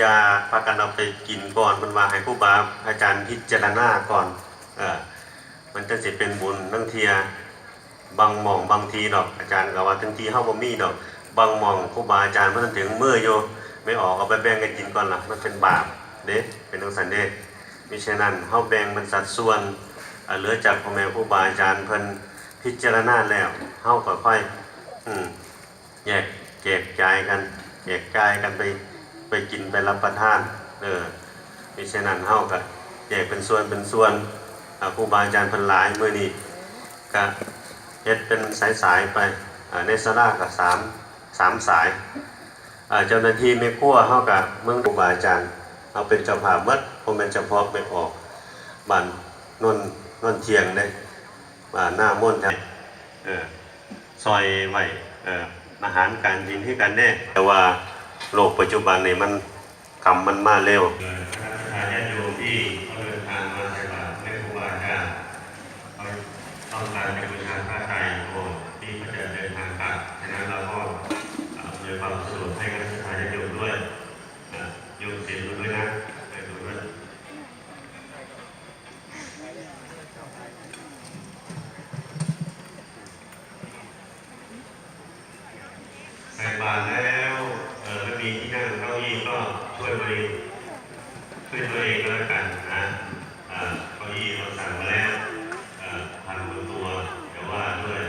ยาพากันเอาไปกินก่อนมันว่าให้ครูบาอาจารย์พิจารณาก่อนอมันจะสิเป็นบุญทั้งเทียบางหม่องบางทีดอกอาจารย์ก็ว่าทั้งทีเฮาบ่มีดอก บางหม่องครูบาอาจารย์เพิ่นถึงเมื้ออยู่ไม่ออกเอาไปแบ่งกันกินก่อนล่ะมันเป็นบาปเด้เป็นจังซั่นเด้มิฉะนั้นเฮาแบ่งเป็นสัดส่วนเหลือจากพ่อแม่ครูบาอาจารย์เพิ่นพิจารณาแล้วเฮาค่อยอืมแยกแจกจ่ายกันแจกจ่ายกันไป ไปกินไปรับประทานเออมิฉะนั้นเฮาก็แยกเป็นส่วนเป็นส่วนครูบาอาจารย์พันหลายเมื้อนี้ก็เฮ็ดเป็นสายๆไปในสลาก็สามสามสายเจ้าหน้าที่ไม่ครัวเฮาก็เมืองครูบาอาจารย์เอาเป็นเจ้าภาพหมดบ่แม่นเฉพาะไปออกบ้านนนนนเทียงได้บ้านหน้ามนแท้เออซอยไว้เอออาหารการกินที่กันแน่แต่ว่า โลกปัจจุบันนี่มันกรรมมันมาเร็วอาญาโยมที่เขาเดินทางมาใส่าตรในครูบาอาจารย์เขาต้องการไปบูชาพระไตรโอ้ที่เขาจะเดินทางกลับฉะนั้นเราก็อำนวยความสะดวกให้กับอาญาโยมด้วยโยมเสียดูด้วยนะไดูด้วยใส่บาตรแล้วเออไม่มีที่นั่งเก้าอี้ก็ช่วย ตัวเองช่วยตัวเองก็แล้วกันนะเอ่อเก้าอี้เราสั่งมาแล้วเอ่อพันหัวตัวแต่ว่าด้วย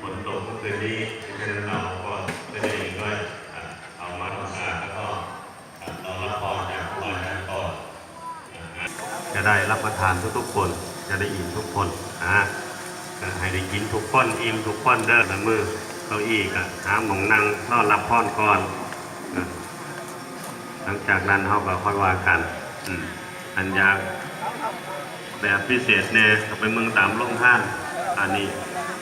ฝนตกเมื่อคืนนี้ฉะนั้นเราก็ช่วยตัวเองด้วยเอ่อเอามาทำสะอาดแล้วก็เอ่อเรารับพรจากผู้บริหารก่อนจะได้รับประทานทุกๆคนจะได้อิ่มทุกคนอ่าก็ให้ได้กินทุกคนอิ่มทุกคนเด้อละมือเก้าอี้ก็หาหมองนั่งรอรับพรก่อนอะ หลังจากนั้นเขาก็ค่อยว่ากันอันยากแบบพิเศษเนี่ยก็ไปเมืองตามโรงท่าน อันนี้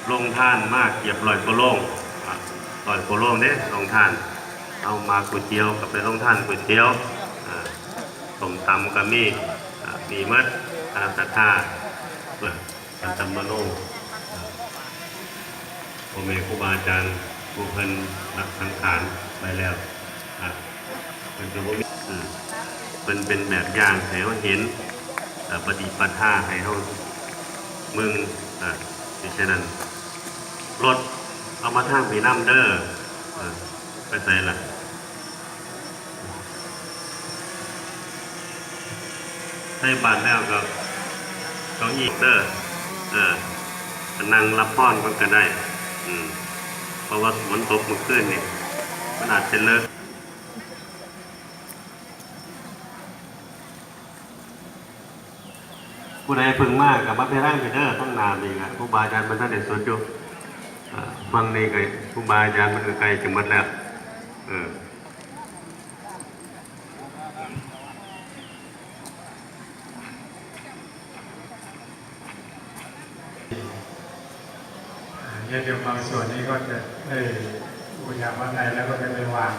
โรงท่านมากเก็บลอยกว่าโรงอะลอยกว่าโรงเนี่ยโรงท่าน เอามาก๋วยเตี๋ยวกับไปโรงท่านก๋วยเตี๋ยวอ่าต้มตำก็มีอ่ามีหมัดคณะสัตยาเปิดอันตมโนพ่อแม่ครูบาอาจารย์ผู้เพิ่นรักสังขารไปแล้ว อะเพิ่นจะบ่มีอืมเพิ่นเป็นแบบอย่างให้เราเห็นปฏิปทาให้เรามึงอะดิฉะนั้นรถเอามาทางพี่น้ำเด้อไปใส่ละใส่บาทแล้วก็เก้าอี้เด้อเออนั่งรับพรมันก็ได้ อืมเพราะว่าฝนตกเมื่อคืนนี่มันอาจจะเลิก ผู้ใดพึงมากกับมาไปร่างไปเด้อต้องนานอีกอะครูบาอาจารย์มันท่านเด็ดสวนอยู่อ่าฟังนี่ไงครูบาอาจารย์มันก็ไกลจังหวัดแล้วเออญาติโยมบางส่วนนี้ก็จะได้บูชาพระไตรแล้วก็จะไปวาง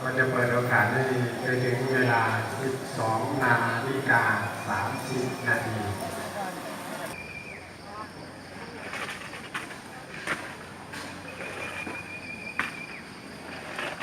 ก็จะเปิดโอกาสให้ไปถึงเวลา 12 นาฬิกา 30 นาที